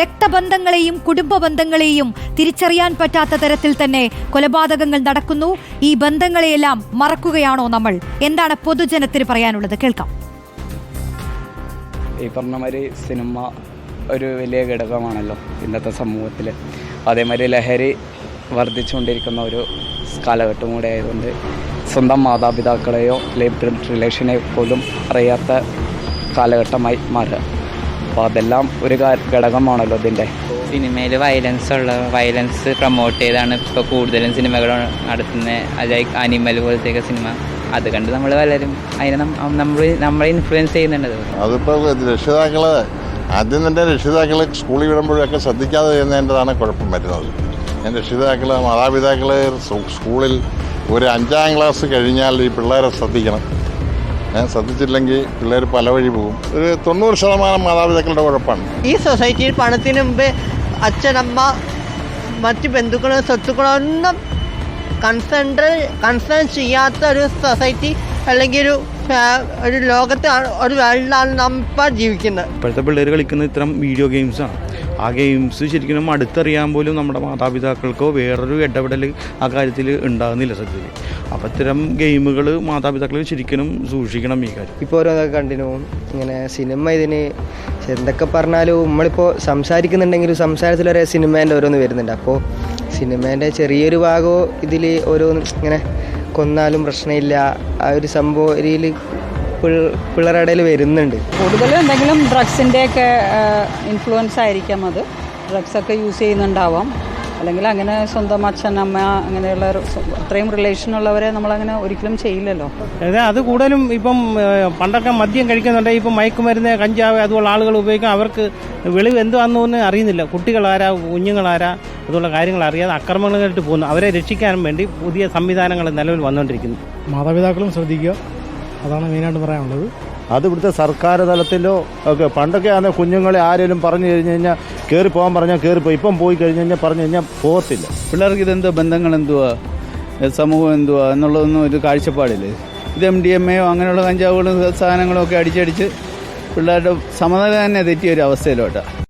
രക്തബന്ധങ്ങളെയും കുടുംബ ബന്ധങ്ങളെയും തിരിച്ചറിയാൻ പറ്റാത്ത തരത്തിൽ തന്നെ കൊലപാതകങ്ങൾ നടക്കുന്നു. ഈ ബന്ധങ്ങളെയെല്ലാം മറക്കുകയാണോ നമ്മൾ? എന്താണ് പൊതുജനത്തിന് പറയാനുള്ളത്? കേൾക്കാം. ഈ പറഞ്ഞ മാതിരി സിനിമ ഒരു വലിയ ഘടകമാണല്ലോ ഇന്നത്തെ സമൂഹത്തിൽ അതേമാതിരി ലഹരി വർദ്ധിച്ചുകൊണ്ടിരിക്കുന്ന ഒരു കാലഘട്ടം കൂടെ ആയതുകൊണ്ട് സ്വന്തം മാതാപിതാക്കളെയോ അല്ലെങ്കിൽ റിലേഷനെ പോലും അറിയാത്ത കാലഘട്ടമായി മാറുക. അപ്പോൾ അതെല്ലാം ഒരു ഘടകമാണല്ലോ ഇതിന്റെ. സിനിമയിൽ വയലൻസ് ഉള്ള വയലൻസ് പ്രൊമോട്ട് ചെയ്താണ് ഇപ്പോൾ കൂടുതലും സിനിമകൾ നടത്തുന്നത് അതായത് അനിമൽ പോലത്തെയൊക്കെ സിനിമ. അത് കണ്ട് നമ്മൾ പലരും അതിനെ നമ്മൾ നമ്മളെ ഇൻഫ്ലുവൻസ് ചെയ്യുന്നുണ്ട് അത്. അതിപ്പോൾ രക്ഷിതാക്കൾ ആദ്യം തന്നെ രക്ഷിതാക്കൾ സ്കൂളിൽ വിടുമ്പോഴൊക്കെ ശ്രദ്ധിക്കാതെ ചെയ്യുന്നതിന്റെതാണ് കുഴപ്പം വരുന്നത്. ഞാൻ രക്ഷിതാക്കൾ മാതാപിതാക്കൾ സ്കൂളിൽ ഒരു അഞ്ചാം ക്ലാസ് കഴിഞ്ഞാൽ ഈ പിള്ളേരെ ശ്രദ്ധിക്കണം. ശ്രദ്ധിച്ചില്ലെങ്കിൽ പിള്ളേർ പല വഴി പോകും. ഒരു തൊണ്ണൂറ് ശതമാനം മാതാപിതാക്കളുടെ കുഴപ്പമാണ് ഈ സൊസൈറ്റിയിൽ പണത്തിന് മുമ്പ് അച്ഛനമ്മ മറ്റ് ബന്ധുക്കളോ സ്വത്തുക്കളോ ഒന്നും കൺസെൻട്രേ കൺസേൺ ചെയ്യാത്ത ഒരു സൊസൈറ്റി അല്ലെങ്കിൽ ഒരു ഒരു ലോകത്ത് ഒരു വേൾഡിലാണ് നാം ഇപ്പോൾ ജീവിക്കുന്നത്. ഇപ്പോഴത്തെ പിള്ളേർ കളിക്കുന്ന ഇത്തരം വീഡിയോ ഗെയിംസാണ് ആ. ഗെയിംസ് ശരിക്കും അടുത്തറിയാൻ പോലും നമ്മുടെ മാതാപിതാക്കൾക്കോ വേറൊരു ഇടപെടൽ ആ കാര്യത്തിൽ ഉണ്ടാകുന്നില്ല സത്യത്തിൽ അപ്പോൾ ഇത്തരം ഗെയിമുകൾ മാതാപിതാക്കൾ ശരിക്കും സൂക്ഷിക്കണം ഈ കാര്യം. ഇപ്പോൾ ഓരോന്നൊക്കെ കണ്ടിന്യൂ ഇങ്ങനെ സിനിമ ഇതിന് എന്തൊക്കെ പറഞ്ഞാലും നമ്മളിപ്പോൾ സംസാരിക്കുന്നുണ്ടെങ്കിലും സംസാരത്തിലൊരു സിനിമേന്റെ ഓരോന്ന് വരുന്നുണ്ട്. അപ്പോൾ സിനിമേന്റെ ചെറിയൊരു ഭാഗമോ ഇതിൽ ഓരോന്ന് ഇങ്ങനെ കൊന്നാലും പ്രശ്നമില്ല. ആ ഒരു സംഭവ രീതിയിൽ പിള്ളേരുടെ വരുന്നുണ്ട്. കൂടുതലും എന്തെങ്കിലും ഡ്രഗ്സിന്റെ ഒക്കെ ഇൻഫ്ലുവൻസ് ആയിരിക്കാം അത്. ഡ്രഗ്സൊക്കെ യൂസ് ചെയ്യുന്നുണ്ടാവാം. അല്ലെങ്കിൽ അങ്ങനെ സ്വന്തം അച്ഛൻ അമ്മ അങ്ങനെയുള്ള അത്രയും റിലേഷൻ ഉള്ളവരെ നമ്മളങ്ങനെ ഒരിക്കലും ചെയ്യില്ലല്ലോ. അതെ അത് കൂടുതലും ഇപ്പം പണ്ടൊക്കെ മദ്യം കഴിക്കുന്നുണ്ടെങ്കിൽ ഇപ്പം മയക്കുമരുന്ന് കഞ്ചാവ് അതുപോലെ ആളുകൾ ഉപയോഗിക്കാൻ അവർക്ക് വെളിവ് എന്തുവാണെന്ന് അറിയുന്നില്ല. കുട്ടികളാരാ കുഞ്ഞുങ്ങളാരാ അതുള്ള കാര്യങ്ങൾ അറിയാതെ അക്രമങ്ങളായിട്ട് പോകുന്നു. അവരെ രക്ഷിക്കാനും വേണ്ടി പുതിയ സംവിധാനങ്ങൾ നിലവിൽ വന്നുകൊണ്ടിരിക്കുന്നു. മാതാപിതാക്കളും ശ്രദ്ധിക്കുക. അതാണ് മെയിനായിട്ട് പറയാനുള്ളത്. അത് ഇവിടുത്തെ സർക്കാർ തലത്തിലോ ഒക്കെ പണ്ടൊക്കെ ആണ് കുഞ്ഞുങ്ങളെ ആരെങ്കിലും പറഞ്ഞു കഴിഞ്ഞ് കഴിഞ്ഞാൽ കയറി പോകാൻ പറഞ്ഞാൽ കയറിപ്പോയി ഇപ്പം പോയി കഴിഞ്ഞ് കഴിഞ്ഞാൽ പറഞ്ഞു കഴിഞ്ഞാൽ പോകത്തില്ല. പിള്ളേർക്ക് ഇതെന്തോ ബന്ധങ്ങൾ എന്തുവാ? സമൂഹം എന്തുവാ? എന്നുള്ളതൊന്നും ഒരു കാഴ്ചപ്പാടില്ല? ഇത് എം ഡി എം എയോ അങ്ങനെയുള്ള കഞ്ചാവുകളും സാധനങ്ങളും ഒക്കെ അടിച്ചടിച്ച് പിള്ളേരുടെ സമനില തന്നെ തെറ്റിയ ഒരു അവസ്ഥയിലോട്ടാണ്